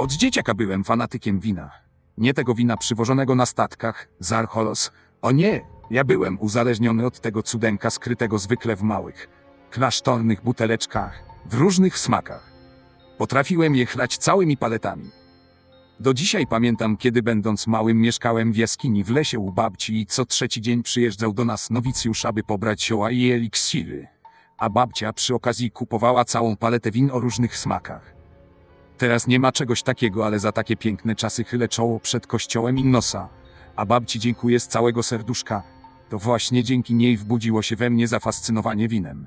Od dzieciaka byłem fanatykiem wina. Nie tego wina przywożonego na statkach, z Archolos. O nie, ja byłem uzależniony od tego cudenka skrytego zwykle w małych, klasztornych buteleczkach, w różnych smakach. Potrafiłem je chlać całymi paletami. Do dzisiaj pamiętam, kiedy będąc małym mieszkałem w jaskini w lesie u babci i co trzeci dzień przyjeżdżał do nas nowicjusz, aby pobrać zioła i eliksiry. A babcia przy okazji kupowała całą paletę win o różnych smakach. Teraz nie ma czegoś takiego, ale za takie piękne czasy chylę czoło przed kościołem i nosa. A babci dziękuję z całego serduszka. To właśnie dzięki niej wbudziło się we mnie zafascynowanie winem.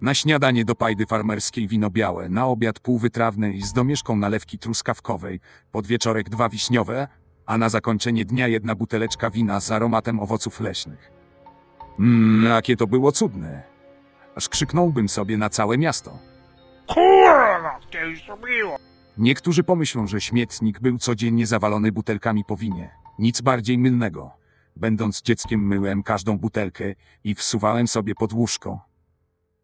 Na śniadanie do pajdy farmerskiej wino białe, na obiad półwytrawne i z domieszką nalewki truskawkowej, pod wieczorek dwa wiśniowe, a na zakończenie dnia jedna buteleczka wina z aromatem owoców leśnych. Mmm, jakie to było cudne. Aż krzyknąłbym sobie na całe miasto. Niektórzy pomyślą, że śmietnik był codziennie zawalony butelkami po winie. Nic bardziej mylnego. Będąc dzieckiem myłem każdą butelkę i wsuwałem sobie pod łóżko.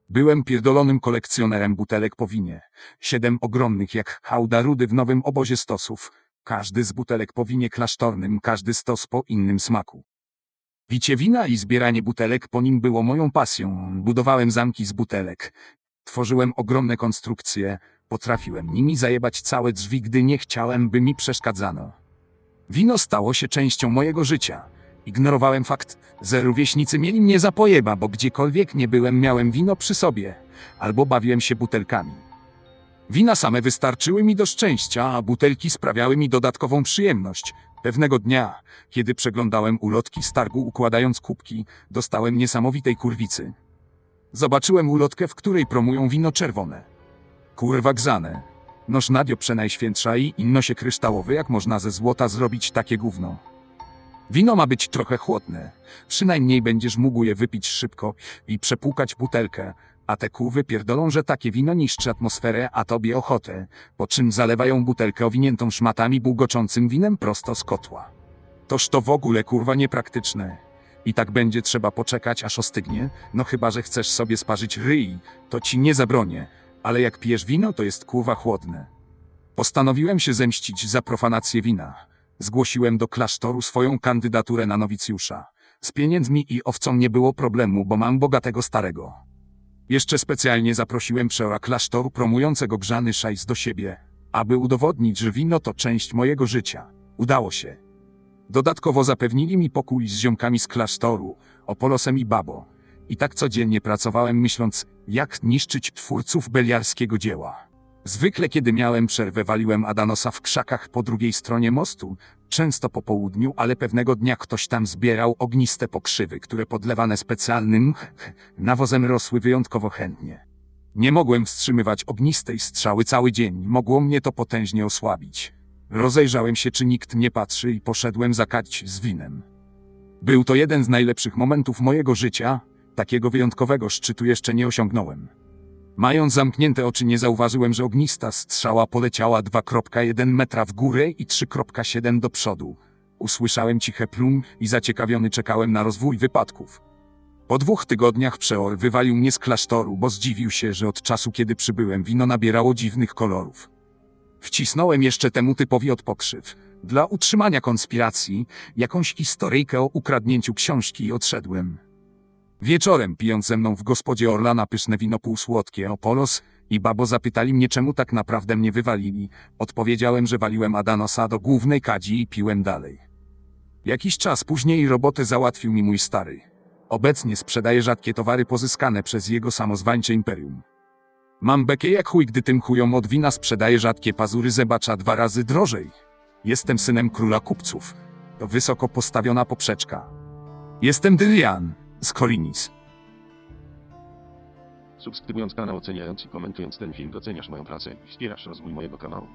Byłem pierdolonym kolekcjonerem butelek po winie. Siedem ogromnych jak hałda rudy w nowym obozie stosów. Każdy z butelek po winie klasztornym, każdy stos po innym smaku. Picie wina i zbieranie butelek po nim było moją pasją. Budowałem zamki z butelek. Tworzyłem ogromne konstrukcje, Potrafiłem nimi zajebać całe drzwi, gdy nie chciałem, by mi przeszkadzano. Wino stało się częścią mojego życia. Ignorowałem fakt, że rówieśnicy mieli mnie za pojeba, bo gdziekolwiek nie byłem, miałem wino przy sobie, albo bawiłem się butelkami. Wina same wystarczyły mi do szczęścia, a butelki sprawiały mi dodatkową przyjemność. Pewnego dnia, kiedy przeglądałem ulotki z targu układając kubki, dostałem niesamowitej kurwicy. Zobaczyłem ulotkę, w której promują wino czerwone. Kurwa gzane. Noż Nadio przenajświętsza i innosie kryształowy, jak można ze złota zrobić takie gówno. Wino ma być trochę chłodne. Przynajmniej będziesz mógł je wypić szybko i przepłukać butelkę, a te kurwy pierdolą, że takie wino niszczy atmosferę, a tobie ochotę, po czym zalewają butelkę owiniętą szmatami bulgoczącym winem prosto z kotła. Toż to w ogóle kurwa niepraktyczne. I tak będzie trzeba poczekać, aż ostygnie, no chyba, że chcesz sobie sparzyć ryj, to ci nie zabronię, ale jak pijesz wino, to jest kurwa chłodne. Postanowiłem się zemścić za profanację wina. Zgłosiłem do klasztoru swoją kandydaturę na nowicjusza. Z pieniędzmi i owcą nie było problemu, bo mam bogatego starego. Jeszcze specjalnie zaprosiłem przeora klasztoru promującego grzany szajs do siebie, aby udowodnić, że wino to część mojego życia. Udało się. Dodatkowo zapewnili mi pokój z ziomkami z klasztoru, Opolosem i Babo. I tak codziennie pracowałem myśląc, jak niszczyć twórców beliarskiego dzieła. Zwykle kiedy miałem przerwę waliłem Adanosa w krzakach po drugiej stronie mostu, często po południu, ale pewnego dnia ktoś tam zbierał ogniste pokrzywy, które podlewane specjalnym nawozem rosły wyjątkowo chętnie. Nie mogłem wstrzymywać ognistej strzały cały dzień, mogło mnie to potężnie osłabić. Rozejrzałem się, czy nikt nie patrzy i poszedłem zakać z winem. Był to jeden z najlepszych momentów mojego życia, takiego wyjątkowego szczytu jeszcze nie osiągnąłem. Mając zamknięte oczy nie zauważyłem, że ognista strzała poleciała 2,1 metra w górę i 3,7 do przodu. Usłyszałem ciche plum i zaciekawiony czekałem na rozwój wypadków. Po dwóch tygodniach przeor wywalił mnie z klasztoru, bo zdziwił się, że od czasu kiedy przybyłem wino nabierało dziwnych kolorów. Wcisnąłem jeszcze temu typowi od pokrzyw. Dla utrzymania konspiracji jakąś historyjkę o ukradnięciu książki i odszedłem. Wieczorem, pijąc ze mną w gospodzie Orlana pyszne wino półsłodkie Opolos i Babo zapytali mnie, czemu tak naprawdę mnie wywalili. Odpowiedziałem, że waliłem Adanosa do głównej kadzi i piłem dalej. Jakiś czas później robotę załatwił mi mój stary. Obecnie sprzedaje rzadkie towary pozyskane przez jego samozwańcze imperium. Mam bekę jak chuj, gdy tym chujom od wina sprzedaje rzadkie pazury zebacza dwa razy drożej. Jestem synem króla kupców. To wysoko postawiona poprzeczka. Jestem Dylian z Korinis. Subskrybując kanał, oceniając i komentując ten film doceniasz moją pracę i wspierasz rozwój mojego kanału.